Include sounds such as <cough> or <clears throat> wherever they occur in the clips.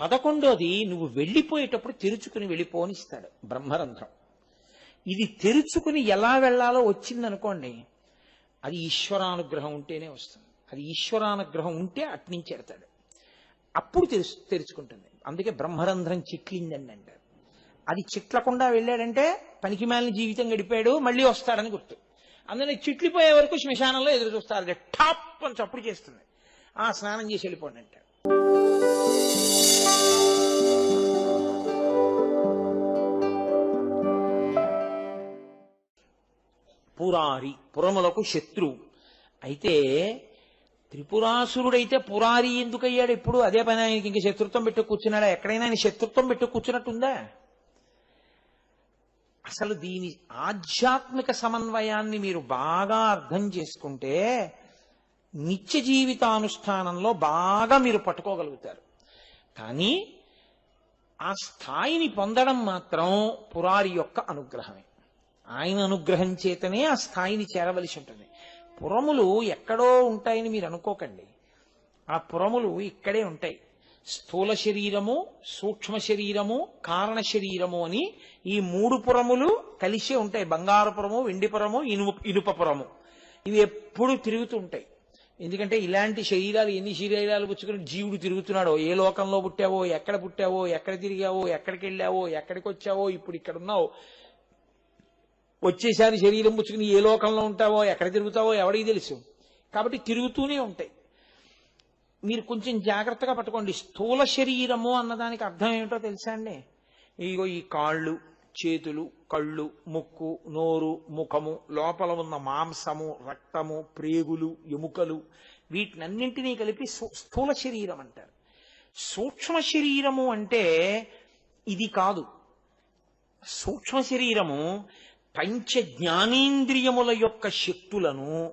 పదకొండోది నువ్వు వెళ్ళిపోయేటప్పుడు తెరుచుకుని వెళ్ళిపోనిస్తాడు బ్రహ్మరంధ్రం. ఇది తెరుచుకుని ఎలా వెళ్ళాలో వచ్చిందనుకోండి అది ఈశ్వరానుగ్రహం ఉంటేనే వస్తుంది. అది ఈశ్వరానుగ్రహం ఉంటే అట్నుంచి ఎడతాడు అప్పుడు తెరుచు తెరుచుకుంటుంది. అందుకే బ్రహ్మరంధ్రం చిట్లిందండి అంటారు. అది చిట్లకుండా వెళ్ళాడంటే పనికిమాలిన జీవితం గడిపాడు మళ్ళీ వస్తాడని గుర్తు. అందుకని చిట్లిపోయే వరకు శ్మశానంలో ఎదురు చూస్తారు. టాప్ అని చప్పుడు చేస్తుంది. ఆ స్నానం చేసి వెళ్ళిపోండి అంటాడు పురారి పురములకు శత్రువు అయితే త్రిపురాసురుడైతే పురారి ఎందుకయ్యాడు? ఇప్పుడు అదే పని ఆయనకి ఇంక శత్రుత్వం పెట్టు కూర్చున్నాడా? ఎక్కడైనా ఆయన శత్రుత్వం పెట్టు కూర్చున్నట్టుందా? అసలు దీని ఆధ్యాత్మిక సమన్వయాన్ని మీరు బాగా అర్థం చేసుకుంటే నిత్య జీవితానుష్ఠానంలో బాగా మీరు పట్టుకోగలుగుతారు. కానీ ఆ స్థాయిని పొందడం మాత్రం పురారి యొక్క అనుగ్రహమే. ఆయన అనుగ్రహం చేతనే ఆ స్థాయిని చేరవలసి ఉంటుంది పురములు ఎక్కడో ఉంటాయని మీరు అనుకోకండి. ఆ పురములు ఇక్కడే ఉంటాయి. స్థూల శరీరము సూక్ష్మ శరీరము కారణ శరీరము అని ఈ మూడు పురములు కలిసే ఉంటాయి. బంగారపురము వెండిపురము ఇనుము ఇనుపపురము ఇవి ఎప్పుడు తిరుగుతూ ఉంటాయి. ఎందుకంటే ఇలాంటి శరీరాలు ఎన్ని శరీరాలు పుచ్చుకుని జీవుడు తిరుగుతున్నాడో ఏ లోకంలో పుట్టావో ఎక్కడ పుట్టావో ఎక్కడ తిరిగావో ఎక్కడికి వెళ్ళావో ఎక్కడికి వచ్చావో ఇప్పుడు ఇక్కడ ఉన్నావు వచ్చేసారి శరీరం పుచ్చుకుని ఏ లోకంలో ఉంటావో ఎక్కడ తిరుగుతావో ఎవడికి తెలుసు. కాబట్టి తిరుగుతూనే ఉంటాయి. మీరు కొంచెం జాగ్రత్తగా పట్టుకోండి. స్థూల శరీరము అన్నదానికి అర్థం ఏమిటో తెలుసా అండి? ఇగో ఈ కాళ్ళు చేతులు కళ్ళు ముక్కు నోరు ముఖము లోపల ఉన్న మాంసము రక్తము ప్రేగులు ఎముకలు వీటినన్నింటినీ కలిపి స్థూల శరీరం అంటారు. సూక్ష్మ శరీరము అంటే ఇది కాదు. సూక్ష్మ శరీరము పంచ జ్ఞానేంద్రియముల యొక్క శక్తులను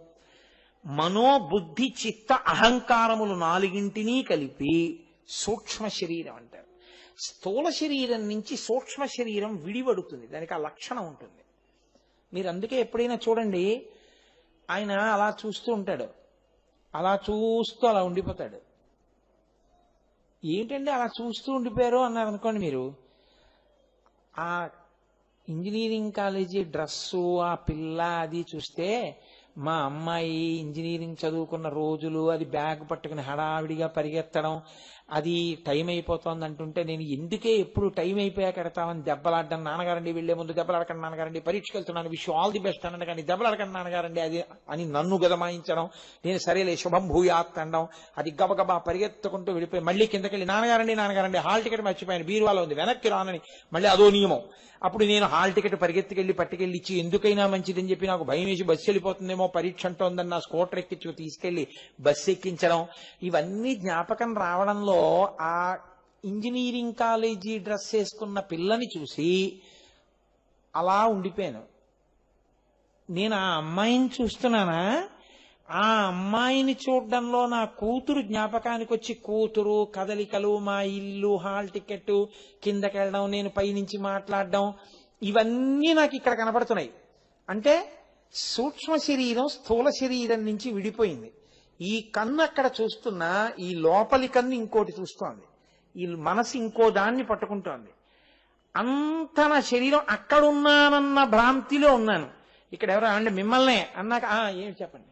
మనోబుద్ధి చిత్త అహంకారములు నాలుగింటినీ కలిపి సూక్ష్మ శరీరం అంటారు. స్థూల శరీరం నుంచి సూక్ష్మ శరీరం విడివడుతుంది దానికి ఆ లక్షణం ఉంటుంది. మీరు అందుకే ఎప్పుడైనా చూడండి ఆయన అలా చూస్తూ ఉంటాడు. అలా చూస్తూ అలా ఉండిపోతాడు. ఏంటండి అలా చూస్తూ ఉండిపోయారు అన్నారు అనుకోండి మీరు ఆ ఇంజనీరింగ్ కాలేజీ డ్రెస్సు ఆ పిల్ల అది చూస్తే మా అమ్మాయి ఇంజనీరింగ్ చదువుకున్న రోజులు అది బ్యాగ్ పట్టుకుని హడావిడిగా పరిగెత్తడం అది టైం అయిపోతోంది అంటుంటే నేను ఎందుకే ఎప్పుడు టైం అయిపోయాక ఎడతామని దెబ్బలాడ్డాను నాన్నగారండి వెళ్ళే ముందు దెబ్బలాడకండి నాన్నగారండి పరీక్షకు వెళ్తున్నాను విష్ ఆల్ ది బెస్ట్ అన్నది కానీ దెబ్బలాడకండి నాన్నగారండి అది అని నన్ను గదమాయించడం నేను సరేలే శుభం భూయాత్ అనడం అది గబగబా పరిగెత్తుకుంటూ వెళ్ళిపోయి మళ్ళీ కిందకెళ్ళి నాన్నగారండి నాన్నగారండి హాల్ టికెట్ మర్చిపోయాను బీరువాలో ఉంది వెనక్కి రానని మళ్ళీ అదో నియమం. అప్పుడు నేను హాల్ టికెట్ పరిగెత్తుకెళ్ళి పట్టుకెళ్ళి ఇచ్చి ఎందుకైనా మంచిదని చెప్పి నాకు భయం వేసి బస్సు వెళ్ళిపోతుందేమో పరీక్ష అంటోందని నా స్కూటర్ ఎక్కించు తీసుకెళ్ళి బస్సు ఎక్కించడం. ఇవన్నీ జ్ఞాపకం రావడంలో ఆ ఇంజనీరింగ్ కాలేజీ డ్రెస్ వేసుకున్న పిల్లని చూసి అలా ఉండిపోయాను. నేను ఆ అమ్మాయిని చూస్తున్నానా? ఆ అమ్మాయిని చూడడంలో నా కూతురు జ్ఞాపకానికి వచ్చి కూతురు కదలికలు మా ఇల్లు హాల్ టికెట్ కిందకెళ్ళడం నేను పైనుంచి మాట్లాడడం ఇవన్నీ నాకు ఇక్కడ కనపడుతున్నాయి. అంటే సూక్ష్మ శరీరం స్థూల శరీరం నుంచి విడిపోయింది. ఈ కన్ను అక్కడ చూస్తున్నా ఈ లోపలి కన్ను ఇంకోటి చూస్తోంది. ఈ మనసు ఇంకో దాన్ని పట్టుకుంటోంది. అంత నా శరీరం అక్కడున్నానన్న భ్రాంతిలో ఉన్నాను. ఇక్కడ ఎవరో అంటే మిమ్మల్నే అన్నాక ఏం చెప్పండి?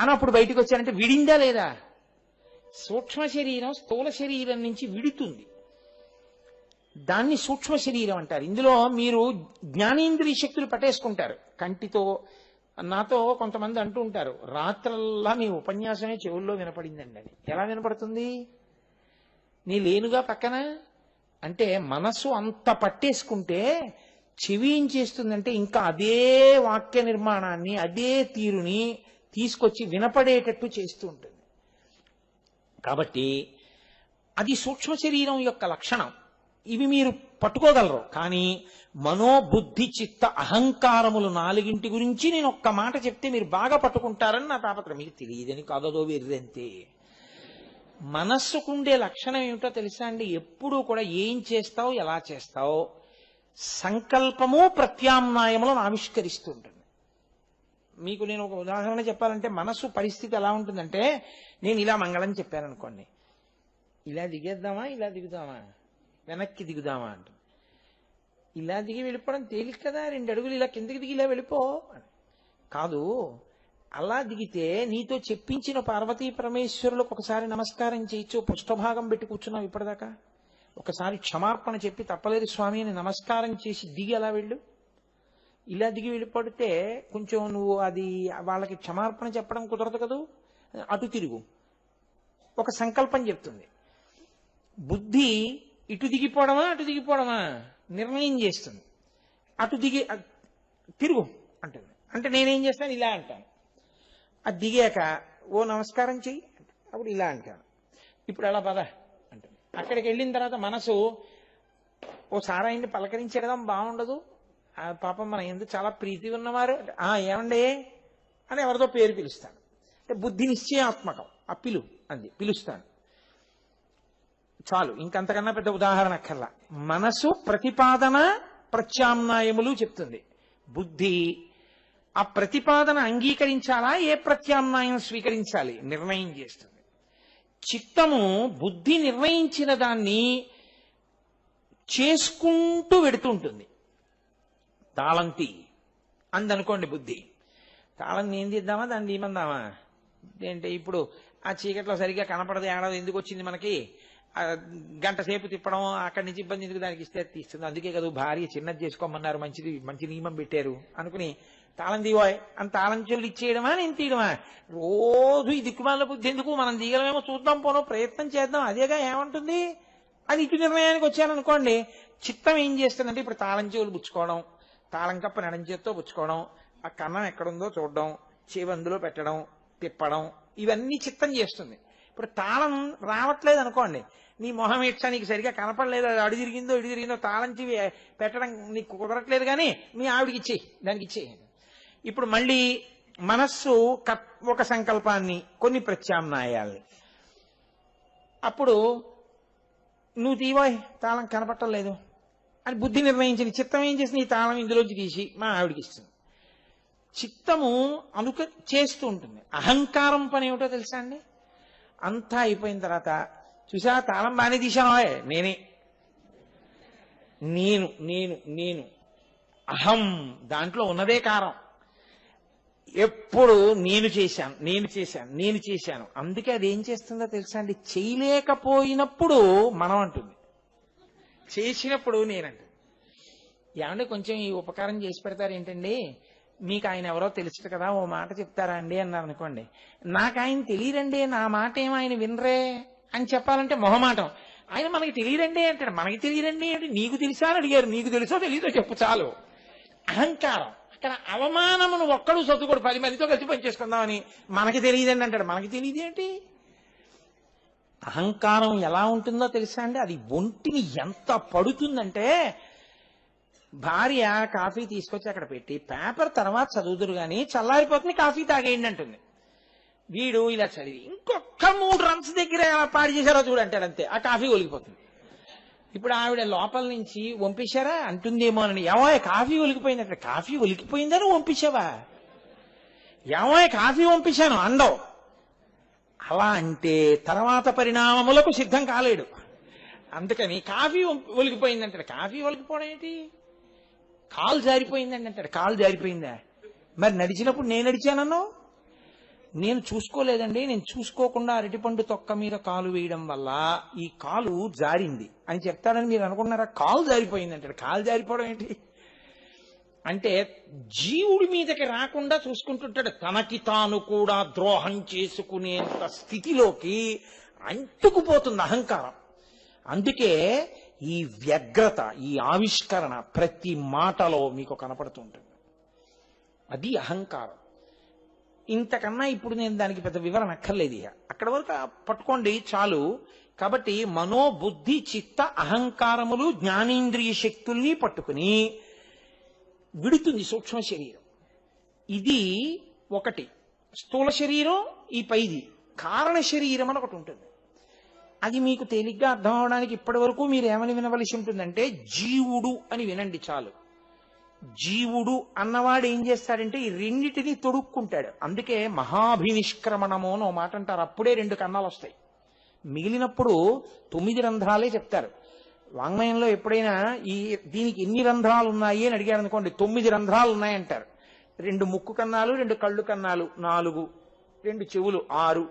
అన్నప్పుడు బయటకు వచ్చానంటే విడిందా లేదా? సూక్ష్మ శరీరం స్థూల శరీరం నుంచి విడుతుంది. దాన్ని సూక్ష్మ శరీరం అంటారు. ఇందులో మీరు జ్ఞానేంద్రియ శక్తులు పట్టేసుకుంటారు. కంటితో నాతో కొంతమంది అంటూ ఉంటారు. రాత్రల్లా మీ ఉపన్యాసమే చెవుల్లో వినపడిందండి అది. ఎలా వినపడుతుంది? నీ లేనుగా పక్కన? అంటే మనసు అంత పట్టేసుకుంటే చెవి ఏం చేస్తుందంటే ఇంకా అదే వాక్య నిర్మాణాన్ని అదే తీరుని తీసుకొచ్చి వినపడేటట్టు చేస్తూ ఉంటుంది. కాబట్టి అది సూక్ష్మ శరీరం యొక్క లక్షణం. ఇవి మీరు పట్టుకోగలరు. కానీ మనోబుద్ధి చిత్త అహంకారములు నాలుగింటి గురించి నేను ఒక్క మాట చెప్తే మీరు బాగా పట్టుకుంటారని నా తాపత్రం మీకు తెలియదని కాదదో వీరిదంతే. మనస్సుకుండే లక్షణం ఏమిటో తెలుసా అండి? ఎప్పుడూ కూడా ఏం చేస్తావు ఎలా చేస్తావు? సంకల్పము ప్రత్యామ్నాయములను ఆవిష్కరిస్తూ ఉంటుంది. మీకు నేను ఒక ఉదాహరణ చెప్పాలంటే మనస్సు పరిస్థితి ఎలా ఉంటుందంటే నేను ఇలా మంగళం చెప్పాను అనుకోండి ఇలా దిగేద్దామా ఇలా దిగుదామా? వెనక్కి దిగుదామా అంటుంది. ఇలా దిగి వెళ్ళిపోవడం తేలిక కదా రెండు అడుగులు ఇలా కిందకి దిగి ఇలా వెళ్ళిపో కాదు అలా దిగితే నీతో చెప్పించిన పార్వతీ పరమేశ్వరులకు ఒకసారి నమస్కారం చేయొచ్చు పుష్ఠభాగం పెట్టి కూర్చున్నావు ఇప్పటిదాకా. ఒకసారి క్షమాపణ చెప్పి తప్పలేదు స్వామి అని నమస్కారం చేసి దిగి అలా వెళ్ళు. ఇలా దిగి వెళ్ళిపడితే కొంచెం నువ్వు అది వాళ్ళకి క్షమార్పణ చెప్పడం కుదరదు కదూ? అటు తిరుగు. ఒక సంకల్పం చెప్తుంది. బుద్ధి ఇటు దిగిపోవడమా అటు దిగిపోవడమా? నిర్ణయం చేస్తుంది. అటు దిగి తిరుగు అంటుంది. అంటే నేనేం చేస్తాను? ఇలా అంటాను. అది దిగాక ఓ నమస్కారం చెయ్యి అప్పుడు ఇలా అంటాను. ఇప్పుడు అలా పద అంటుంది. అక్కడికి వెళ్ళిన తర్వాత మనసు ఓ సారాయిని పలకరించడం బాగుండదు పాపం మన ఎందుకు చాలా ప్రీతి ఉన్నవారు. ఆ ఏమండే? అని ఎవరితో పేరు పిలుస్తాను అంటే బుద్ధి నిశ్చయాత్మకం. ఆ పిలు అంది పిలుస్తాను చాలు ఇంకంతకన్నా పెద్ద ఉదాహరణ అక్కర్లా. మనసు ప్రతిపాదన ప్రత్యామ్నాయములు చెప్తుంది. బుద్ధి ఆ ప్రతిపాదన అంగీకరించాలా? ఏ ప్రత్యామ్నాయం స్వీకరించాలి? నిర్ణయం చేస్తుంది. చిత్తము బుద్ధి నిర్ణయించిన దాన్ని చేసుకుంటూ వెడుతుంటుంది. తాళంతి అందనుకోండి బుద్ధి. తాళం ఏం తీద్దామా దాన్ని తీమందామా ఏంటి ఇప్పుడు ఆ చీకట్లో సరిగ్గా కనపడదు ఏడాది ఎందుకు వచ్చింది మనకి? గంట సేపు తిప్పడం అక్కడి నుంచి ఇబ్బంది ఎందుకు దానికి ఇస్తే తీస్తుంది? అందుకే కదా భార్య చిన్నది చేసుకోమన్నారు మంచిది మంచి నియమం పెట్టారు అనుకుని తాళం తీవాయ్ అని తాళం చెల్లు ఇచ్చేయడమా నేను తీయడమా? రోజు ఈ దిక్కుమాల బుద్ధి ఎందుకు? మనం దిగలమేమో చూద్దాం పోనో ప్రయత్నం చేద్దాం అదేగా ఏమంటుంది? అది ఇటు నిర్ణయానికి వచ్చాననుకోండి చిత్తం ఏం చేస్తుందంటే ఇప్పుడు తాళం చెవులు పుచ్చుకోవడం తాళం కప్ప నడంచేత్తో పుచ్చుకోవడం ఆ కన్నం ఎక్కడుందో చూడడం చెవి అందులో పెట్టడం తిప్పడం ఇవన్నీ చిత్తం చేస్తుంది. ఇప్పుడు తాళం రావట్లేదు అనుకోండి నీ మొహం ఇచ్చా నీకు సరిగా కనపడలేదు అది అడి తిరిగిందో ఇడి తిరిగిందో తాళం చెవి పెట్టడం నీకు కుదరట్లేదు కానీ మీ ఆవిడికి ఇచ్చేయి దానికి ఇచ్చేయి. ఇప్పుడు మళ్ళీ మనస్సు ఒక సంకల్పాన్ని కొన్ని ప్రత్యామ్నాయాల్ని. అప్పుడు నువ్వు తీవాయ్ తాళం కనపట్టలేదు అని బుద్ధి నిర్ణయించింది. చిత్తం ఏం చేసింది? ఈ తాళం ఇందులోంచి తీసి మా ఆవిడికి ఇస్తుంది. చిత్తము అనుక చేస్తూ ఉంటుంది. అహంకారం పని ఏమిటో తెలుసా అండి? అంతా అయిపోయిన తర్వాత చూసా తాళం బాగానే తీశాను నేనే. నేను నేను నేను. అహం. దాంట్లో ఉన్నదే కారం. ఎప్పుడు నేను చేశాను నేను చేశాను నేను చేశాను. అందుకే అది ఏం చేస్తుందో తెలుసా అండి? చేయలేకపోయినప్పుడు మనం అంటుంది. చేసినప్పుడు నేనంట. ఏమంటే కొంచెం ఈ ఉపకారం చేసి పెడతారు ఏంటండి? మీకు ఆయన ఎవరో తెలుసు కదా ఓ మాట చెప్తారా అండి అన్నారు అనుకోండి. నాకు ఆయన తెలియరండి నా మాట ఏమో ఆయన వినరే అని చెప్పాలంటే మొహమాటం. ఆయన మనకి తెలియరండి అంటాడు. మనకి తెలియరండి అంటే నీకు తెలుసా అని అడిగారు. నీకు తెలుసో తెలీదో చెప్పు చాలు. అహంకారం. అక్కడ అవమానమును ఒక్కడు సర్దుకోడు పది మందితో కలిసి పనిచేసుకుందామని మనకి తెలియదండి అంటాడు. మనకి తెలియదేంటి? అహంకారం ఎలా ఉంటుందో తెలుసా అండి? అది ఒంటిని ఎంత పడుతుందంటే భార్య కాఫీ తీసుకొచ్చి అక్కడ పెట్టి పేపర్ తర్వాత చదువుతురు కానీ చల్లారిపోతుంది కాఫీ తాగేయండి అంటుంది. వీడు ఇలా చదివి ఇంకొక మూడు రన్స్ దగ్గర ఎలా పాడు చేశారో చూడంటాడు అంతే ఆ కాఫీ ఒలిగిపోతుంది. ఇప్పుడు ఆవిడ లోపల నుంచి వంపించారా అంటుందేమో అని. ఏమో కాఫీ ఒలికిపోయిందంటే కాఫీ ఒలికిపోయిందని వంపించావా ఏమో కాఫీ వంపించాను అండవు. అలా అంటే తర్వాత పరిణామములకు సిద్ధం కాలేడు. అందుకని కాఫీ ఒం- కాఫీ ఒలికిపోవడం ఏంటి? కాలు జారిపోయిందండి అంటాడు కాలు జారిపోయిందా? మరి నడిచినప్పుడు నేను నడిచానను నేను చూసుకోలేదండి. నేను చూసుకోకుండా అరటిపండు తొక్క మీద కాలు వేయడం వల్ల ఈ కాలు జారింది. అని చెప్తాడని మీరు అనుకున్నారా? కాలు జారిపోయింది అంటాడు కాలు జారిపోవడం ఏంటి? అంటే జీవుడి మీదకి రాకుండా చూసుకుంటుంటాడు. తనకి తాను కూడా ద్రోహం చేసుకునేంత స్థితిలోకి అంటుకుపోతుంది అహంకారం. అందుకే ఈ వ్యగ్రత ఈ ఆవిష్కరణ ప్రతి మాటలో మీకు కనపడుతూ ఉంటుంది అది అహంకారం. ఇంతకన్నా ఇప్పుడు నేను దానికి పెద్ద వివరణ అక్కర్లేదు ఇక. అక్కడ వరకు పట్టుకోండి చాలు. కాబట్టి మనోబుద్ధి చిత్త అహంకారములు జ్ఞానేంద్రియ శక్తుల్ని పట్టుకుని విడుతుంది సూక్ష్మ శరీరం. ఇది ఒకటి. స్థూల శరీరం ఈ పైది. కారణ శరీరం అని ఒకటి ఉంటుంది. అది మీకు తేలిగ్గా అర్థం అవడానికి ఇప్పటి వరకు మీరు ఏమని వినవలసి ఉంటుందంటే జీవుడు అని వినండి చాలు. జీవుడు అన్నవాడు ఏం చేస్తాడంటే ఈ రెండిటిని తొడుక్కుంటాడు. అందుకే మహాభినిష్క్రమణము అని ఓ మాట అంటారు. అప్పుడే రెండు కన్నాలు వస్తాయి మిగిలినప్పుడు తొమ్మిది రంధ్రాలే చెప్తారు. వాంగ్మయంలో ఎప్పుడైనా ఈ దీనికి ఎన్ని రంధ్రాలు ఉన్నాయి అని అడిగారు అనుకోండి తొమ్మిది రంధ్రాలు ఉన్నాయంటారు రెండు ముక్కు కన్నాలు రెండు కళ్ళు కన్నాలు నాలుగు. రెండు చెవులు ఆరు.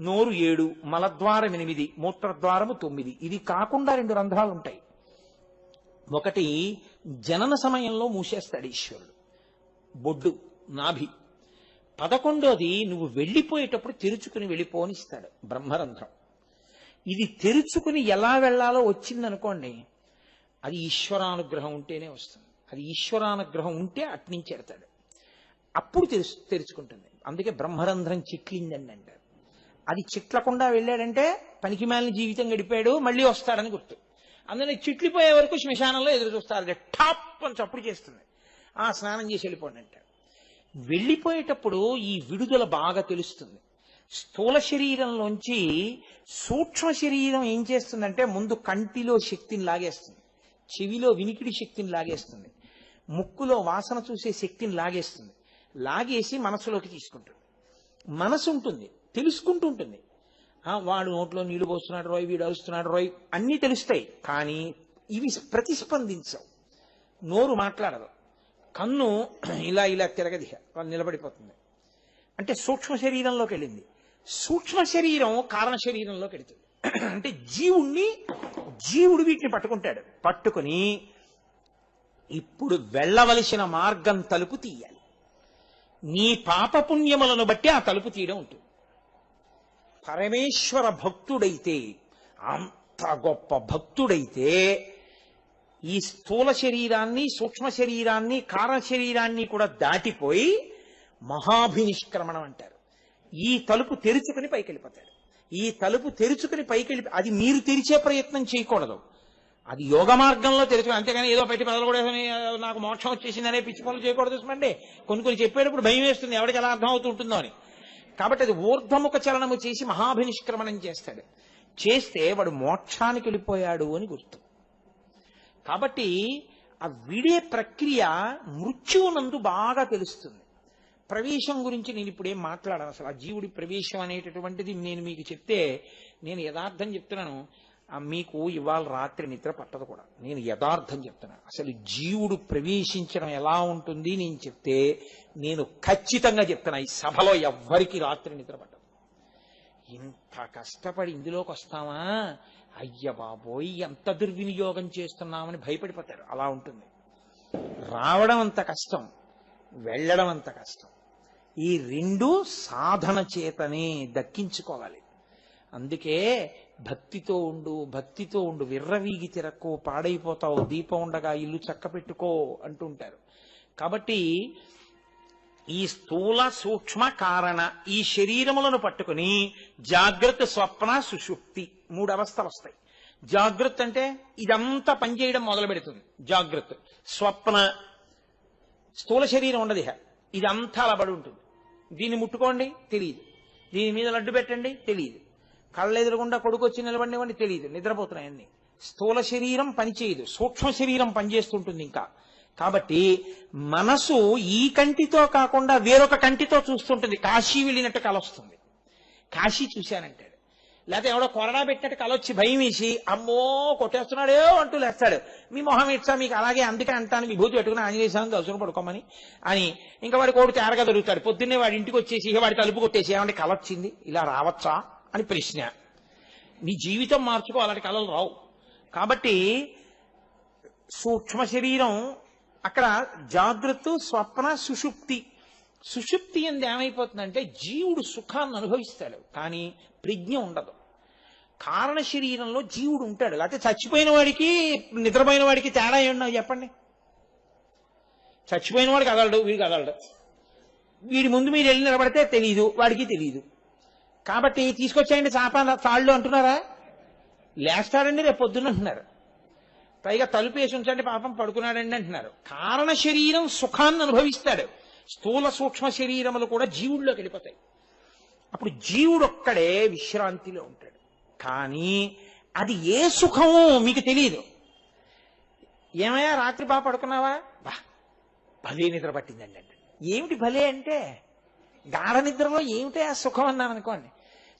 నోరు ఏడు. మలద్వారం ఎనిమిది. మూత్రద్వారము తొమ్మిది. ఇది కాకుండా రెండు రంధ్రాలు ఉంటాయి ఒకటి జనన సమయంలో మూసేస్తాడు ఈశ్వరుడు. బొడ్డు నాభి. పదకొండోది నువ్వు వెళ్ళిపోయేటప్పుడు తెరుచుకుని వెళ్ళిపోనిస్తాడు బ్రహ్మరంధ్రం. ఇది తెరుచుకుని ఎలా వెళ్ళాలో వచ్చిందనుకోండి అది ఈశ్వరానుగ్రహం ఉంటేనే వస్తుంది. అది ఈశ్వరానుగ్రహం ఉంటే అట్నుంచి ఎడతాడు అప్పుడు తెరుచు తెరుచుకుంటుంది. అందుకే బ్రహ్మరంధ్రం చిట్లిందండి అంటారు. అది చిట్లకుండా వెళ్ళాడంటే పనికిమాలిన జీవితం గడిపాడు మళ్ళీ వస్తాడని గుర్తు. అందుకని చిట్లిపోయే వరకు శ్మశానంలో ఎదురు చూస్తారు. టాప్ అని చప్పుడు చేస్తుంది. ఆ స్నానం చేసి వెళ్ళిపోండి అంటాడు వెళ్ళిపోయేటప్పుడు ఈ విడుదల బాగా తెలుస్తుంది. స్థూల శరీరంలోంచి సూక్ష్మ శరీరం ఏం చేస్తుందంటే ముందు కంటిలో శక్తిని లాగేస్తుంది. చెవిలో వినికిడి శక్తిని లాగేస్తుంది. ముక్కులో వాసన చూసే శక్తిని లాగేస్తుంది. లాగేసి మనసులోకి తీసుకుంటుంది. మనసు ఉంటుంది. తెలుసుకుంటూ ఉంటుంది. వాడు నోట్లో నీళ్ళు పోస్తున్నాడు రోయ్ వీడు అరుస్తున్నాడు రోయ్ అన్నీ తెలుస్తాయి. కానీ ఇవి ప్రతిస్పందించవు. నోరు మాట్లాడదు. కన్ను <clears throat> ఇలా ఇలా తిరగది నిలబడిపోతుంది. అంటే సూక్ష్మ శరీరంలోకి వెళ్ళింది. సూక్ష్మ శరీరం కారణ శరీరంలోకి వెళుతుంది. అంటే జీవుణ్ణి జీవుడు వీటిని పట్టుకుంటాడు. పట్టుకుని ఇప్పుడు వెళ్ళవలసిన మార్గం తలుపు తీయాలి. నీ పాపపుణ్యములను బట్టి ఆ తలుపు తీయడం ఉంటుంది. పరమేశ్వర భక్తుడైతే అంత గొప్ప భక్తుడైతే ఈ స్థూల శరీరాన్ని సూక్ష్మ శరీరాన్ని కారణ శరీరాన్ని కూడా దాటిపోయి మహాభినిష్క్రమణం అంటారు. ఈ తలుపు తెరుచుకుని పైకి వెళ్ళిపోతాడు ఈ తలుపు తెరుచుకుని పైకి వెళ్ళి అది మీరు తెరిచే ప్రయత్నం చేయకూడదు. అది యోగ మార్గంలో తెరుచుకుని అంతేగాని ఏదో పెట్టి పదలు కూడా నాకు మోక్షం వచ్చేసిందనే పిచ్చి పనులు చేయకూడదు చూసుకోండి కొన్ని కొన్ని చెప్పేటప్పుడు భయం వేస్తుంది ఎవరికి ఎలా అర్థం అవుతూ ఉంటుందో అని. కాబట్టి అది ఊర్ధముఖ చలనము చేసి మహాభినిష్క్రమణం చేస్తాడు. చేస్తే వాడు మోక్షానికి వెళ్ళిపోయాడు అని గుర్తు. కాబట్టి ఆ విడే ప్రక్రియ మృత్యువునందు బాగా తెలుస్తుంది. ప్రవేశం గురించి నేను ఇప్పుడేం మాట్లాడను మాట్లాడాను అసలు. ఆ జీవుడి ప్రవేశం అనేటటువంటిది నేను మీకు చెప్తే నేను యథార్థం చెప్తున్నాను. మీకు ఇవాళ రాత్రి నిద్ర పట్టదు కూడా. నేను యథార్థం చెప్తున్నాను. అసలు జీవుడు ప్రవేశించడం ఎలా ఉంటుంది నేను చెప్తే నేను ఖచ్చితంగా చెప్తున్నా ఈ సభలో ఎవ్వరికి రాత్రి నిద్ర పట్టదు. ఇంత కష్టపడి ఇందులోకి వస్తామా? అయ్య బాబోయ్ ఎంత దుర్వినియోగం చేస్తున్నామని భయపడిపోతారు. అలా ఉంటుంది. రావడం అంత కష్టం వెళ్ళడం అంత కష్టం. ఈ రెండు సాధన చేతనే దక్కించుకోవాలి. అందుకే భక్తితో ఉండు భక్తితో ఉండు విర్రవీగి తిరక్కు పాడైపోతావు దీపం ఉండగా ఇల్లు చక్క పెట్టుకో అంటుంటారు. కాబట్టి ఈ స్థూల సూక్ష్మ కారణ ఈ శరీరములను పట్టుకుని జాగ్రత్త స్వప్న సుషుప్తి మూడు అవస్థలు వస్తాయి. జాగ్రత్త అంటే ఇదంతా పనిచేయడం మొదలు పెడుతుంది. జాగ్రత్త స్వప్న స్థూల శరీరం ఉండదు ఇదంతా అలా పడి ఉంటుంది. దీన్ని ముట్టుకోండి తెలియదు దీని మీద లడ్డు పెట్టండి తెలియదు కళ్ళెదురకుండా ఎదురుగుండా కొడుకు వచ్చి నిలబడినవ్వండి తెలియదు నిద్రపోతున్నాయన్ని స్థూల శరీరం పనిచేయదు సూక్ష్మ శరీరం పనిచేస్తుంటుంది ఇంకా. కాబట్టి మనసు ఈ కంటితో కాకుండా వేరొక కంటితో చూస్తుంటుంది. కాశీ వెళ్ళినట్టు కలొస్తుంది. కాశీ చూశానంటాడు. లేకపోతే ఎవడో కొరడా పెట్టినట్టు కలొచ్చి భయం వేసి అమ్మో కొట్టేస్తున్నాడే అంటూ లేస్తాడు. మీ మొహం ఇచ్చా మీకు అలాగే అందుకే అంటాను విభూతి పెట్టుకుని ఆంజనేయ స్వామి దర్శనం పడుకోమని అని. ఇంకా వాడి కోడి తేరగా దొరుకుతాడు. పొద్దున్నే వాడి ఇంటికి వచ్చేసి ఇక వాడి తలుపు కొట్టేసి ఏమంటే కలొచ్చింది ఇలా రావచ్చా అని ప్రశ్న. నీ జీవితం మార్చుకో అలాంటి కళలు రావు. కాబట్టి సూక్ష్మ శరీరం అక్కడ జాగ్రత్త స్వప్న సుషుప్తి సుషుప్తి ఎందు ఏమైపోతుందంటే జీవుడు సుఖాన్ని అనుభవిస్తాడు కానీ ప్రజ్ఞ ఉండదు. కారణ శరీరంలో జీవుడు ఉంటాడు. లేకపోతే చచ్చిపోయిన వాడికి నిద్రపోయిన వాడికి తేడా ఏమన్నా చెప్పండి? చచ్చిపోయిన వాడికి కదలడు వీడికి కదలడు. వీడి ముందు మీరు వెళ్ళి నిలబడితే తెలియదు వాడికి తెలియదు కాబట్టి తీసుకొచ్చేయండి చాప తాళ్ళు అంటున్నారా? లేస్తాడండి రేపు పొద్దున్న అంటున్నారు. పైగా తలుపు వేసి ఉంచండి పాపం పడుకున్నాడండి అంటున్నారు. కారణ శరీరం సుఖాన్ని అనుభవిస్తాడు. స్థూల సూక్ష్మ శరీరములు కూడా జీవుల్లోకి వెళ్ళిపోతాయి. అప్పుడు జీవుడొక్కడే విశ్రాంతిలో ఉంటాడు. కానీ అది ఏ సుఖమో మీకు తెలియదు ఏమయ్యా రాత్రి బాగా పడుకున్నావా? బా భలే నిద్ర పట్టిందండి అంటే ఏమిటి భలే అంటే గాఢ నిద్రలో ఏమిటి ఆ సుఖం అన్నాను అనుకోండి.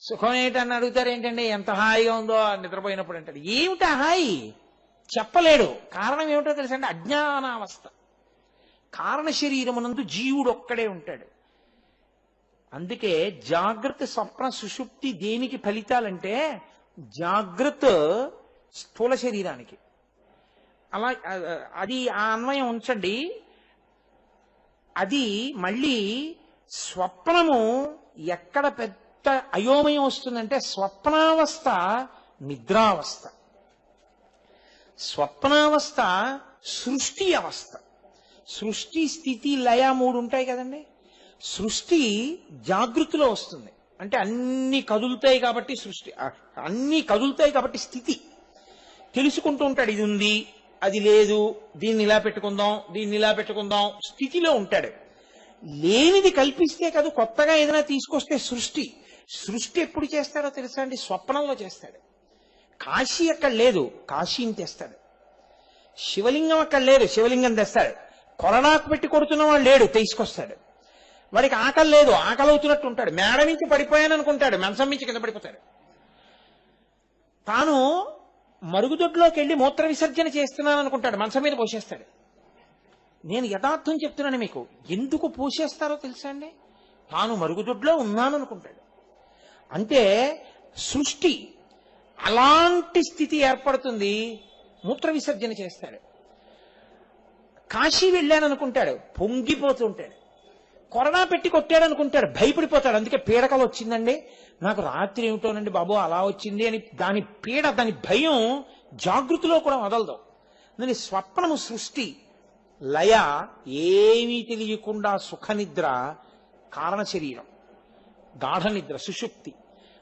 సుఖం ఏంటని అడుగుతారు ఏంటండి ఎంత హాయిగా ఉందో నిద్రపోయినప్పుడు అంటాడు. ఏమిటా హాయి? చెప్పలేడు. కారణం ఏమిటో తెలుసండి అజ్ఞానావస్థ. కారణ శరీరమునందు జీవుడు ఒక్కడే ఉంటాడు. అందుకే జాగ్రత్త స్వప్న సుషుప్తి దేనికి ఫలితాలంటే జాగ్రత్త స్థూల శరీరానికి. అలా అది ఆ అన్వయం ఉంచండి. అది మళ్ళీ స్వప్నము ఎక్కడ పెద్ద అయోమయం వస్తుందంటే స్వప్నావస్థ నిద్రావస్థ. స్వప్నావస్థ సృష్టి అవస్థ. సృష్టి స్థితి లయ మూడు ఉంటాయి కదండి. సృష్టి జాగృతిలో వస్తుంది. అంటే అన్ని కదులుతాయి కాబట్టి సృష్టి అన్ని కదులుతాయి కాబట్టి స్థితి. తెలుసుకుంటూ ఉంటాడు ఇది ఉంది అది లేదు దీన్ని ఇలా పెట్టుకుందాం దీన్ని ఇలా పెట్టుకుందాం స్థితిలో ఉంటాడు. లేనిది కల్పిస్తే కాదు కొత్తగా ఏదైనా తీసుకొస్తే సృష్టి. సృష్టి ఎప్పుడు చేస్తాడో తెలుసా అండి? స్వప్నంలో చేస్తాడు. కాశీ అక్కడ లేదు కాశీని తెస్తాడు. శివలింగం అక్కడ లేదు శివలింగం తెస్తాడు. కొరడాకు పెట్టి కొడుతున్నవాడు లేడు తీసుకొస్తాడు. వాడికి ఆకలి లేదు ఆకలి అవుతున్నట్టు ఉంటాడు. మేడ నుంచి పడిపోయాను అనుకుంటాడు మంచం నుంచి కింద పడిపోతాడు. తాను మరుగుదొడ్లోకి వెళ్ళి మూత్ర విసర్జన చేస్తున్నాను అనుకుంటాడు మంచం మీద పోసేస్తాడు. నేను యథార్థం చెప్తున్నాను మీకు ఎందుకు పోసేస్తారో తెలుసా అండి? తాను మరుగుదొడ్లో ఉన్నాను అనుకుంటాడు. అంటే సృష్టి అలాంటి స్థితి ఏర్పడుతుంది మూత్ర విసర్జన చేస్తాడు. కాశీ వెళ్ళాను అనుకుంటాడు పొంగిపోతుంటాడు. కొరడా పెట్టి కొట్టాడు అనుకుంటాడు భయపడిపోతాడు. అందుకే పీడకలు వచ్చిందండి. నాకు రాత్రి ఏమిటోనండి బాబు అలా వచ్చింది అని దాని పీడ దాని భయం జాగృతిలో కూడా వదలదు దాని స్వప్నము సృష్టి లయ ఏమీ తెలియకుండా సుఖనిద్ర కారణ శరీరం గాఢ నిద్ర సుషుప్తి.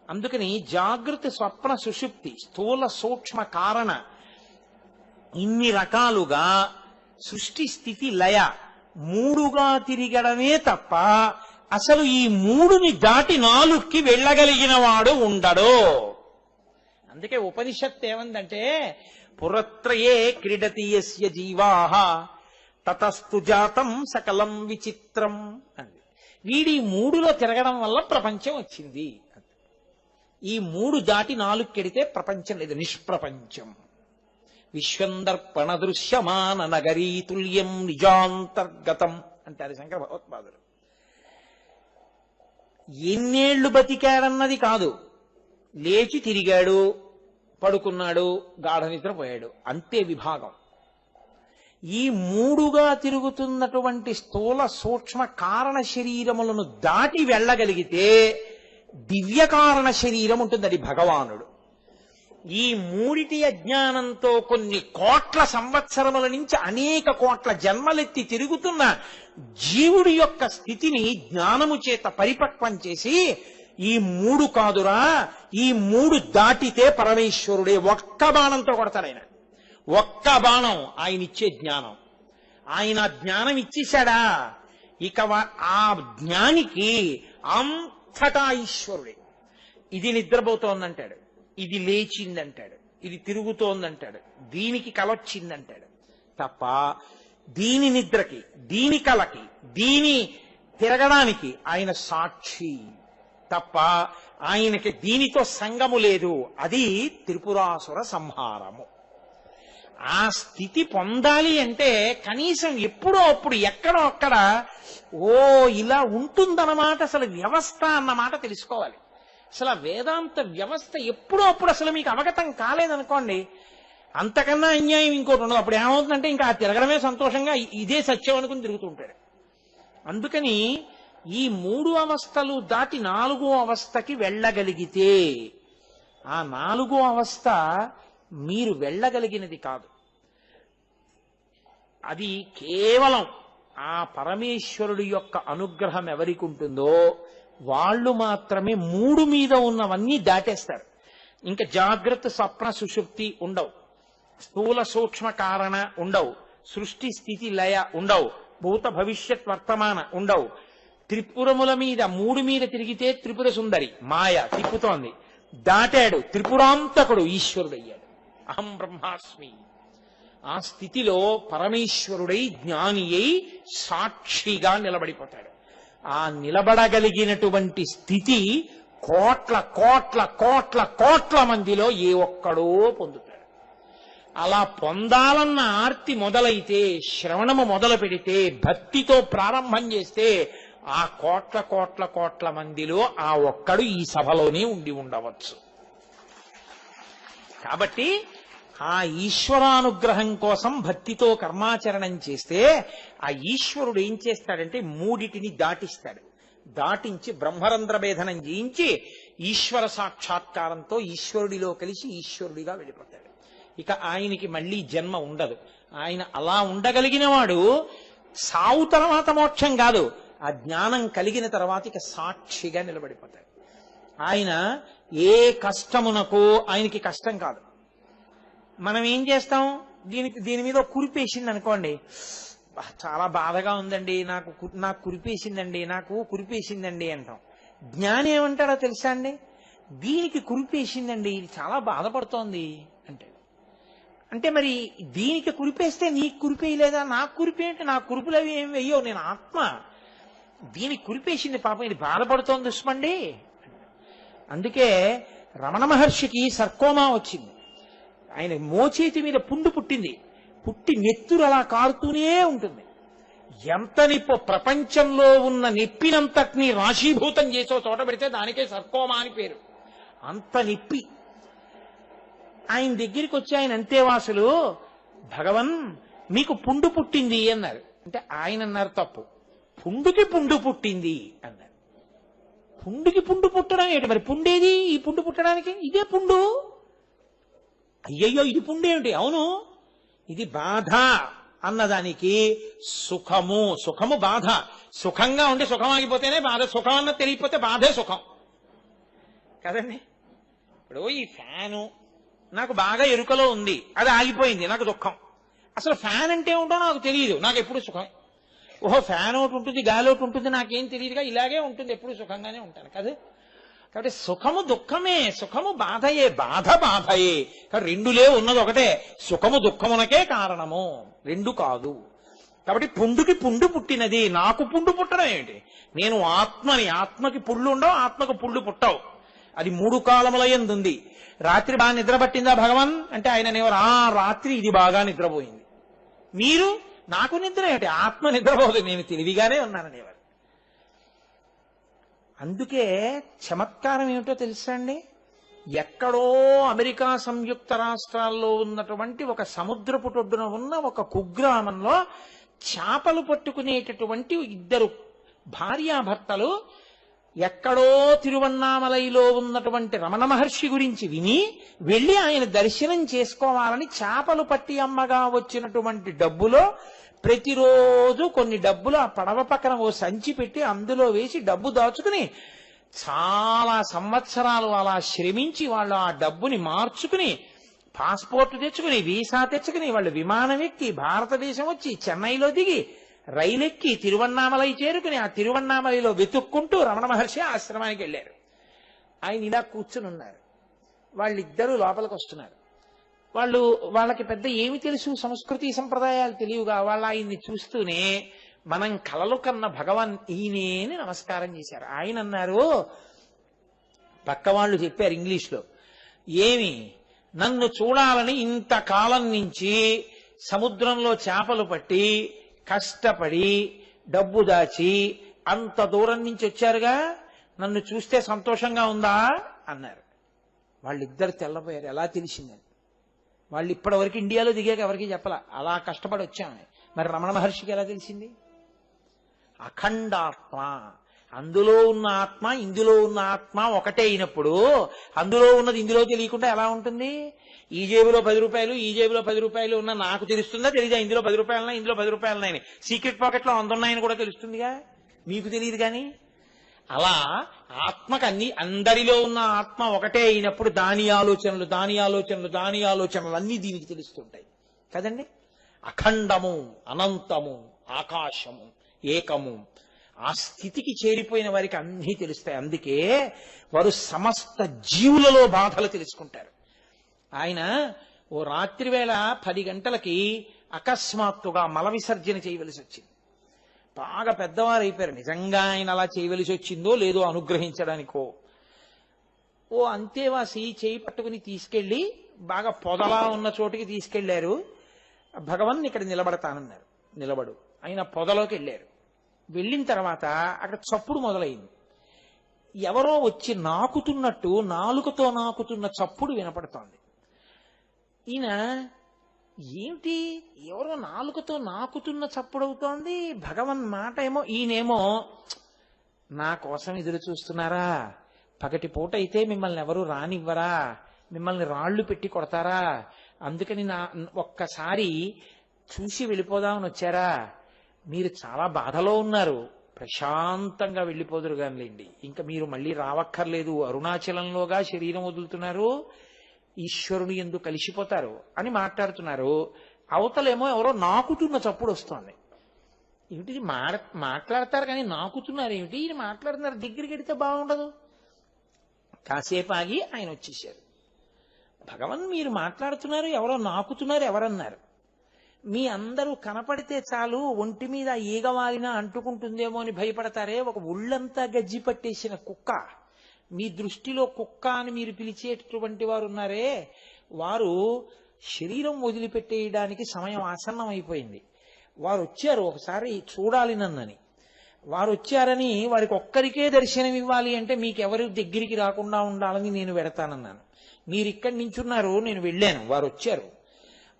అందుకని జాగృతి స్వప్న సుషుప్తి స్థూల సూక్ష్మ కారణ ఇన్ని రకాలుగా సృష్టి స్థితి లయ మూడుగా తిరగడమే తప్ప అసలు ఈ మూడుని దాటి నాలుగుకి వెళ్ళగలిగిన వాడు ఉండడు. అందుకే ఉపనిషత్ ఏమందంటే పురత్రయే క్రీడతి యస్య జీవాహ తతస్తు జాతం సకలం విచిత్రం అంది. వీడి మూడులో తిరగడం వల్ల ప్రపంచం వచ్చింది. ఈ మూడు దాటి నాలుగు కెడితే ప్రపంచం లేదు నిష్ప్రపంచం. విశ్వందర్పణ దృశ్యమాన నగరీతుల్యం నిజాంతర్గతం నిజాంతర్గతం అంటారు శంకర భగవత్పాదులు. ఎన్నేళ్ళు బతికాడన్నది కాదు. లేచి తిరిగాడు పడుకున్నాడు గాఢ నిద్రపోయాడు అంతే విభాగం. ఈ మూడుగా తిరుగుతున్నటువంటి స్థూల సూక్ష్మ కారణ శరీరములను దాటి వెళ్ళగలిగితే దివ్య కారణ శరీరం ఉంటుంది అది భగవానుడు. ఈ మూడిటి అజ్ఞానంతో కొన్ని కోట్ల సంవత్సరముల నుంచి అనేక కోట్ల జన్మలెత్తి తిరుగుతున్న జీవుడి యొక్క స్థితిని జ్ఞానము చేత పరిపక్వం చేసి ఈ మూడు కాదురా ఈ మూడు దాటితే పరమేశ్వరుడే ఒక్క బాణంతో కొడతాడు ఆయన. ఒక్క బాణం ఆయన ఇచ్చే జ్ఞానం. ఆయన జ్ఞానం ఇచ్చేశాడా? ఇక ఆ జ్ఞానికి అంతటా ఈశ్వరుడే. ఇది నిద్రపోతోందంటాడు. ఇది లేచిందంటాడు. ఇది తిరుగుతోందంటాడు. దీనికి కలొచ్చిందంటాడు. తప్ప దీని నిద్రకి దీని కలకి దీని తిరగడానికి ఆయన సాక్షి. తప్ప ఆయనకి దీనితో సంగము లేదు. అది త్రిపురాసుర సంహారము. ఆ స్థితి పొందాలి అంటే కనీసం ఎప్పుడో అప్పుడు ఎక్కడో అక్కడ ఓ ఇలా ఉంటుందన్నమాట అసలు వ్యవస్థ అన్నమాట తెలుసుకోవాలి. అసలు ఆ వేదాంత వ్యవస్థ ఎప్పుడో అప్పుడు అసలు మీకు అవగతం కాలేదనుకోండి అంతకన్నా అన్యాయం ఇంకోటి ఉండదు. అప్పుడు ఏమవుతుందంటే ఇంకా ఆ తిరగడమే సంతోషంగా ఇదే సత్యం అనుకుని తిరుగుతుంటాడు అందుకని ఈ మూడు అవస్థలు దాటి నాలుగో అవస్థకి వెళ్ళగలిగితే ఆ నాలుగో అవస్థ మీరు వెళ్ళగలిగినది కాదు. అది కేవలం ఆ పరమేశ్వరుడి యొక్క అనుగ్రహం ఎవరికి ఉంటుందో వాళ్ళు మాత్రమే మూడు మీద ఉన్నవన్నీ దాటేస్తారు. ఇంకా జాగ్రత్త స్వప్న సుషుప్తి ఉండవు. స్థూల సూక్ష్మ కారణ ఉండవు. సృష్టి స్థితి లయ ఉండవు. భూత భవిష్యత్ వర్తమాన ఉండవు. త్రిపురముల మీద మూడు మీద తిరిగితే త్రిపుర సుందరి. మాయ తిప్పుతోంది. దాటాడు త్రిపురాంతకుడు ఈశ్వరుడయ్యాడు. అహం బ్రహ్మాస్మి. ఆ స్థితిలో పరమేశ్వరుడై జ్ఞాని అయి సాక్షిగా నిలబడిపోతాడు. ఆ నిలబడగలిగినటువంటి స్థితి కోట్ల కోట్ల కోట్ల కోట్ల మందిలో ఏ ఒక్కడో పొందుతాడు. అలా పొందాలన్న ఆర్తి మొదలైతే శ్రవణము మొదలు పెడితే భక్తితో ప్రారంభం చేస్తే ఆ కోట్ల కోట్ల కోట్ల మందిలో ఆ ఒక్కడు ఈ సభలోనే ఉండి ఉండవచ్చు. కాబట్టి ఆ ఈశ్వరానుగ్రహం కోసం భక్తితో కర్మాచరణం చేస్తే ఆ ఈశ్వరుడు ఏం చేస్తాడంటే మూడిటిని దాటిస్తాడు. దాటించి బ్రహ్మరంధ్ర భేదనం చేయించి ఈశ్వర సాక్షాత్కారంతో ఈశ్వరుడిలో కలిసి ఈశ్వరుడిగా వెళ్ళిపోతాడు. ఇక ఆయనకి మళ్ళీ జన్మ ఉండదు. ఆయన అలా ఉండగలిగిన వాడు సావు తర్వాత మోక్షం కాదు. ఆ జ్ఞానం కలిగిన తర్వాత ఇక సాక్షిగా నిలబడిపోతాడు. ఆయన ఏ కష్టమునకు ఆయనకి కష్టం కాదు. మనం ఏం చేస్తాం? దీనికి దీని మీద కురిపేసింది అనుకోండి. చాలా బాధగా ఉందండి. నాకు కు- నాకు కురిపేసిందండి నాకు కురిపేసిందండి అంటాం. జ్ఞాని ఏమంటాడో తెలుసా అండి? దీనికి కురిపేసిందండి ఇది చాలా బాధపడుతోంది అంటే. అంటే మరి దీనికి కురిపేస్తే నీకు కురిపేయలేదా నాకు కురిపేంటి నా కురుపులు అవి ఏం వెయ్యో నేను ఆత్మ. దీనికి కురిపేసింది పాపం. ఇది బాధపడుతోంది దుష్మండి. అందుకే రమణ మహర్షికి సర్కోమా వచ్చింది. ఆయన మోచేతి మీద పుండు పుట్టింది. పుట్టి నెత్తురు అలా కారుతూనే ఉంటుంది. ఎంత నిప్పు ప్రపంచంలో ఉన్న నిప్పినంతటిని రాశీభూతం చేసో చోట పెడితే దానికే సర్కోమా అని పేరు. అంత నిప్పి. ఆయన దగ్గరికి వచ్చి ఆయన అంతేవాసులు భగవన్ మీకు పుండు పుట్టింది అన్నారు. అంటే ఆయన అన్నారు తప్పు. పుండుకి పుండు పుట్టింది అన్నారు. పుండుకి పుండు పుట్టడం ఏంటి మరి? పుండేది? ఈ పుండు పుట్టడానికి? ఇదే పుండు? అయ్యయ్యో ఇది పుండేమిటి అవును. ఇది బాధ అన్నదానికి సుఖము. సుఖము బాధ. సుఖంగా ఉంటే సుఖం ఆగిపోతేనే బాధ. సుఖం అన్నది తెలియకపోతే బాధే సుఖం. కదండి? ఇప్పుడు ఈ ఫ్యాను నాకు బాగా ఎరుకలో ఉంది. అది ఆగిపోయింది. నాకు దుఃఖం. అసలు ఫ్యాన్ అంటే ఏంటో నాకు తెలియదు. నాకు ఎప్పుడు సుఖం ఓహో ఫ్యాన్ ఒకటి ఉంటుంది గాలి ఒకటి ఉంటుంది నాకేం తెలియదుగా. ఇలాగే ఉంటుంది. ఎప్పుడు సుఖంగానే ఉంటాను. కదా? కాబట్టి సుఖము దుఃఖమే సుఖము బాధయే బాధ బాధయే. కాబట్టి రెండులే ఉన్నది ఒకటే సుఖము దుఃఖమునకే కారణము. రెండు కాదు. కాబట్టి పుండుకి పుండు పుట్టినది. నాకు పుండు పుట్టడం ఏమిటి? నేను ఆత్మని ఆత్మకి పుళ్ళు ఉండవు ఆత్మకు పుళ్ళు పుట్టవు. అది మూడు కాలముల ఎందుంది? రాత్రి బాగా నిద్ర పట్టిందా భగవాన్? అంటే ఆయన అనేవారు ఆ రాత్రి ఇది బాగా నిద్రపోయింది. మీరు నాకు నిద్ర ఏంటి ఆత్మ నిద్రపోదు నేను తెలివిగానే ఉన్నాననేవారు. అందుకే చమత్కారం ఏమిటో తెలుసా అండి? ఎక్కడో అమెరికా సంయుక్త రాష్ట్రాల్లో ఉన్నటువంటి ఒక సముద్రపు టొడ్డున ఉన్న ఒక కుగ్రామంలో చేపలు పట్టుకునేటటువంటి ఇద్దరు భార్యాభర్తలు ఎక్కడో తిరువన్నామలైలో ఉన్నటువంటి రమణ మహర్షి గురించి విని వెళ్ళి ఆయన దర్శనం చేసుకోవాలని చేపలు పట్టి అమ్మగా వచ్చినటువంటి డబ్బులో ప్రతిరోజు కొన్ని డబ్బులు ఆ పడవ పక్కన ఓ సంచి పెట్టి అందులో వేసి డబ్బు దాచుకుని చాలా సంవత్సరాలు అలా శ్రమించి వాళ్ళు ఆ డబ్బుని మార్చుకుని పాస్పోర్ట్ తెచ్చుకుని వీసా తెచ్చుకుని వాళ్ళు విమానం ఎక్కి భారతదేశం వచ్చి చెన్నైలో దిగి రైలెక్కి తిరువన్నామలై చేరుకుని ఆ తిరువన్నామలైలో వెతుక్కుంటూ రమణ మహర్షి ఆశ్రమానికి వెళ్ళారు. ఆయన ఇలా కూర్చుని ఉన్నారు. వాళ్ళిద్దరూ లోపలికి వస్తున్నారు వాళ్ళు వాళ్ళకి పెద్ద ఏమి తెలుసు? సంస్కృతి సంప్రదాయాలు తెలియగా వాళ్ళు ఆయన్ని చూస్తూనే మనం కలలు కన్న భగవాన్ ఈయనే అని నమస్కారం చేశారు. ఆయన అన్నారు పక్క వాళ్ళు చెప్పారు ఇంగ్లీష్లో ఏమి? నన్ను చూడాలని ఇంతకాలం నుంచి సముద్రంలో చేపలు పట్టి కష్టపడి డబ్బు దాచి అంత దూరం నుంచి వచ్చారుగా? నన్ను చూస్తే సంతోషంగా ఉందా? అన్నారు. వాళ్ళిద్దరు తెల్లబోయారు. ఎలా తెలిసిందని వాళ్ళు ఇప్పటి వరకు ఇండియాలో దిగాక ఎవరికి చెప్పలా. అలా కష్టపడి వచ్చామని మరి రమణ మహర్షికి ఎలా తెలిసింది? అఖండాత్మ. అందులో ఉన్న ఆత్మ ఇందులో ఉన్న ఆత్మ ఒకటే అయినప్పుడు అందులో ఉన్నది ఇందులో తెలియకుండా ఎలా ఉంటుంది? ఈ జేబులో పది రూపాయలు ఈ జేబులో పది రూపాయలు ఉన్న నాకు తెలుస్తుందా తెలీదా? ఇందులో పది రూపాయలున్నా ఇందులో పది రూపాయలున్నాయని. సీక్రెట్ పాకెట్లో వంద ఉన్నాయని కూడా తెలుస్తుందిగా? మీకు తెలియదు కానీ? అలా ఆత్మకు అన్ని అందరిలో ఉన్న ఆత్మ ఒకటే అయినప్పుడు దాని ఆలోచనలు దాని ఆలోచనలు దాని ఆలోచనలు అన్ని దీనికి తెలుస్తుంటాయి. కదండి? అఖండము అనంతము ఆకాశము ఏకము. ఆ స్థితికి చేరిపోయిన వారికి అన్నీ తెలుస్తాయి. అందుకే వారు సమస్త జీవులలో బాధలు తెలుసుకుంటారు. ఆయన ఓ రాత్రి వేళ పది గంటలకి అకస్మాత్తుగా మల విసర్జన చేయవలసి వచ్చింది. బాగా పెద్దవారు అయిపోయారు నిజంగా ఆయన అలా చేయవలసి వచ్చిందో లేదో అనుగ్రహించడానికో. ఓ అంతేవాసి చేయి పట్టుకుని తీసుకెళ్ళి బాగా పొదలా ఉన్న చోటికి తీసుకెళ్ళారు భగవన్ ఇక్కడ నిలబడతానన్నారు. నిలబడు. ఆయన పొదలోకి వెళ్ళారు. వెళ్ళిన తర్వాత అక్కడ చప్పుడు మొదలైంది. ఎవరో వచ్చి నాకుతున్నట్టు నాలుకతో నాకుతున్న చప్పుడు వినపడుతోంది. ఈయన ఏమిటి ఎవరో నాలుకతో నాకుతున్న చప్పుడవుతోంది. భగవన్ మాట ఏమో ఈయనేమో నా కోసం ఎదురు చూస్తున్నారా? పగటి పూట అయితే మిమ్మల్ని ఎవరు రానివ్వరా? మిమ్మల్ని రాళ్ళు పెట్టి కొడతారా? అందుకని నా ఒక్కసారి చూసి వెళ్ళిపోదామని వచ్చారా? మీరు చాలా బాధలో ఉన్నారు. ప్రశాంతంగా వెళ్ళిపోదురు కానిలేండి ఇంకా మీరు మళ్ళీ రావక్కర్లేదు. అరుణాచలంలోగా శరీరం వదులుతున్నారు. ఈశ్వరుని ఎందు కలిసిపోతారు అని మాట్లాడుతున్నారు. అవతలేమో ఎవరో నాకుతున్న చప్పుడు వస్తోంది. ఏమిటి మాడ మాట్లాడతారు కానీ నాకుతున్నారు ఏమిటి? ఈయన మాట్లాడుతున్నారు దగ్గరికి వెడితే బాగుండదు. కాసేపు ఆగి ఆయన వచ్చేసారు భగవన్ మీరు మాట్లాడుతున్నారు ఎవరో నాకుతున్నారు ఎవరన్నారు? మీ అందరూ కనపడితే చాలు ఒంటి మీద ఈగవాలినా అంటుకుంటుందేమో అని భయపడతారే ఒక ఒళ్ళంతా గజ్జి పట్టేసిన కుక్క. మీ దృష్టిలో కుక్క అని మీరు పిలిచేటటువంటి వారు ఉన్నారే వారు శరీరం వదిలిపెట్టేయడానికి సమయం ఆసన్నం అయిపోయింది వారు వచ్చారు ఒకసారి చూడాలి నన్నని. వారు వచ్చారని వారికి ఒక్కరికే దర్శనం ఇవ్వాలి అంటే మీకెవరు దగ్గరికి రాకుండా ఉండాలని నేను వెడతానన్నాను మీరు ఇక్కడి నించున్నారు నేను వెళ్ళాను వారు వచ్చారు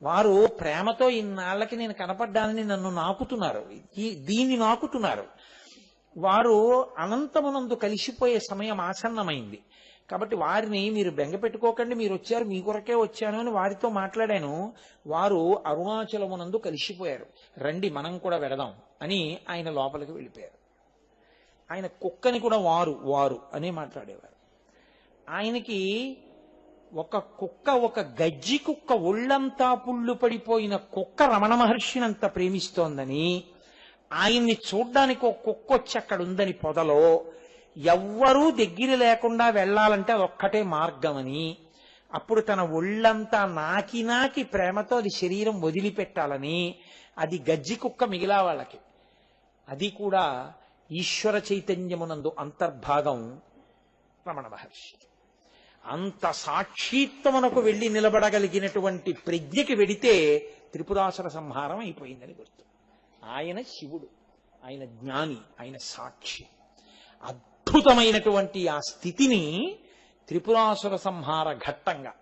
వారు ప్రేమతో ఇన్నాళ్ళకి నేను కనపడ్డానని నన్ను నాకుతున్నారు. దీన్ని నాకుతున్నారు. వారు అనంతమునందు కలిసిపోయే సమయం ఆసన్నమైంది. కాబట్టి వారిని మీరు బెంగ పెట్టుకోకండి మీరు వచ్చారు మీ కొరకే వచ్చాను అని వారితో మాట్లాడాను. వారు అరుణాచలమునందు కలిసిపోయారు. రండి మనం కూడా వెడదాం అని ఆయన లోపలికి వెళ్ళిపోయారు. ఆయన కుక్కని కూడా వారు వారు అని మాట్లాడేవారు. ఆయనకి ఒక కుక్క ఒక గజ్జి కుక్క ఒళ్ళంతా పుళ్ళు పడిపోయిన కుక్క రమణ మహర్షినంత ప్రేమిస్తోందని ఆయన్ని చూడ్డానికి ఒక కుక్క వచ్చి అక్కడ ఉందని పొదలో ఎవ్వరూ దగ్గర లేకుండా వెళ్ళాలంటే అదొక్కటే మార్గమని. అప్పుడు తన ఒళ్ళంతా నాకి నాకి ప్రేమతో అది శరీరం వదిలిపెట్టాలని. అది గజ్జి కుక్క మిగిలా వాళ్ళకి. అది కూడా ఈశ్వర చైతన్యమునందు అంతర్భాగం రమణ మహర్షి. అంత సాక్షిత్వమునకు వెళ్ళి నిలబడగలిగినటువంటి ప్రజ్ఞకి వెడితే త్రిపురాసుర సంహారం అయిపోయిందని గుర్తు. ఆయన శివుడు ఆయన జ్ఞాని ఆయన సాక్షి. అద్భుతమైనటువంటి ఆ స్థితిని త్రిపురాసుర సంహార ఘట్టంగా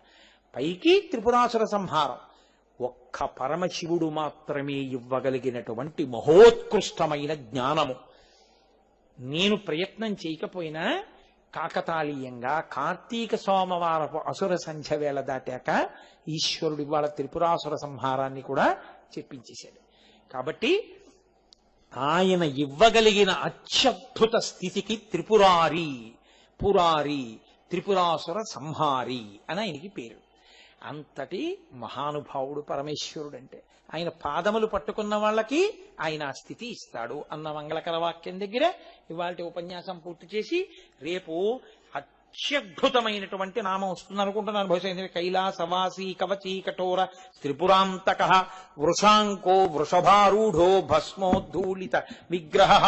పైకి త్రిపురాసుర సంహారం ఒక్క పరమశివుడు మాత్రమే ఇవ్వగలిగినటువంటి మహోత్కృష్టమైన జ్ఞానము. నేను ప్రయత్నం చేయకపోయినా కాకతాళీయంగా కార్తీక సోమవారపు అసుర సంధ్య వేళ దాటాక ఈశ్వరుడు ఇవాళ త్రిపురాసుర సంహారాన్ని కూడా చెప్పించేశాడు. కాబట్టి ఆయన ఇవ్వగలిగిన అత్యద్భుత స్థితికి త్రిపురారి పురారి త్రిపురాసుర సంహారి అని ఆయనకి పేరు. అంతటి మహానుభావుడు పరమేశ్వరుడు అంటే ఆయన పాదములు పట్టుకున్న వాళ్ళకి ఆయన ఆ స్థితి ఇస్తాడు అన్న మంగళకర వాక్యం దగ్గర ఇవాళ ఉపన్యాసం పూర్తి చేసి రేపు అత్యద్భుతమైనటువంటి నామం వస్తుంది అనుకుంటున్నాను. బహుశా కైలాసవాసీ కైలాసవాసి కవచీ కఠోర త్రిపురాంతక వృషాంకో వృషభారూఢో భస్మోద్ధూళిత విగ్రహ.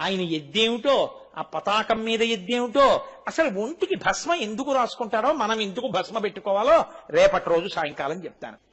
ఆయన ఎద్దేమిటో ఆ పతాకం మీద ఎద్దేమిటో అసలు ఒంటికి భస్మ ఎందుకు రాసుకుంటారో మనం ఎందుకు భస్మ పెట్టుకోవాలో రేపటి రోజు సాయంకాలం చెప్తాను.